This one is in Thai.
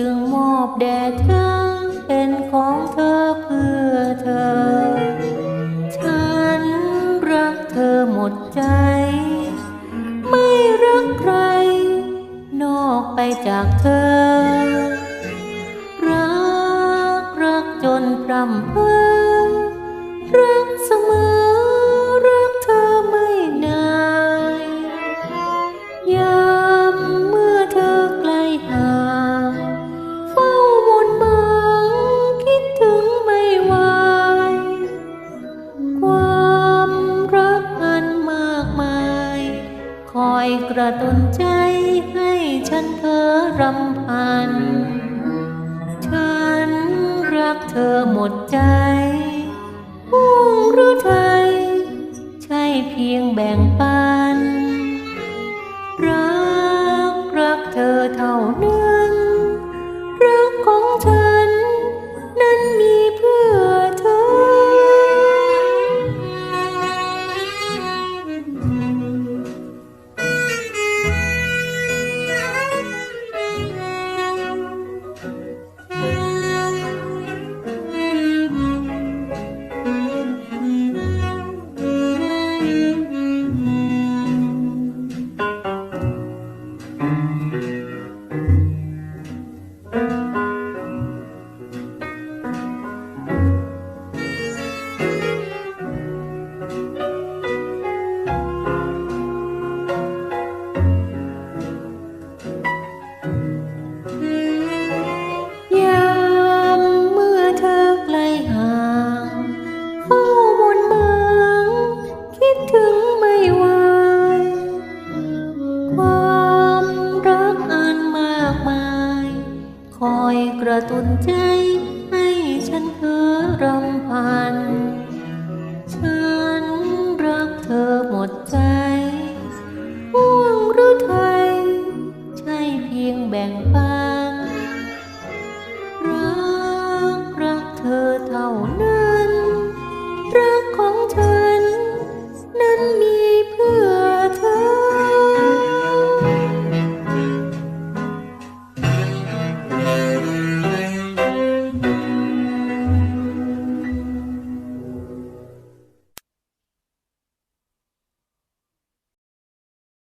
จึงมอบแด่เธอเป็นของเธอเพื่อเธอ ฉันรักเธอหมดใจ ไม่รักใคร นอกไปจากเธอ รักรักจนพรำเพ้อ คอยกระตุนใจให้ฉันเธอรำพัน ฉันรักเธอหมดใจพุ่งรู้ไทย ใช่เพียงแบ่งปัน รักรักเธอเท่านั้น ยามเมื่อเธอไกลห่างเฝ้ามนมางคิดถึงไม่ไหวความรักอันมากมาย คอยกระตุ้นใจให้ฉันเพ้อรำพัน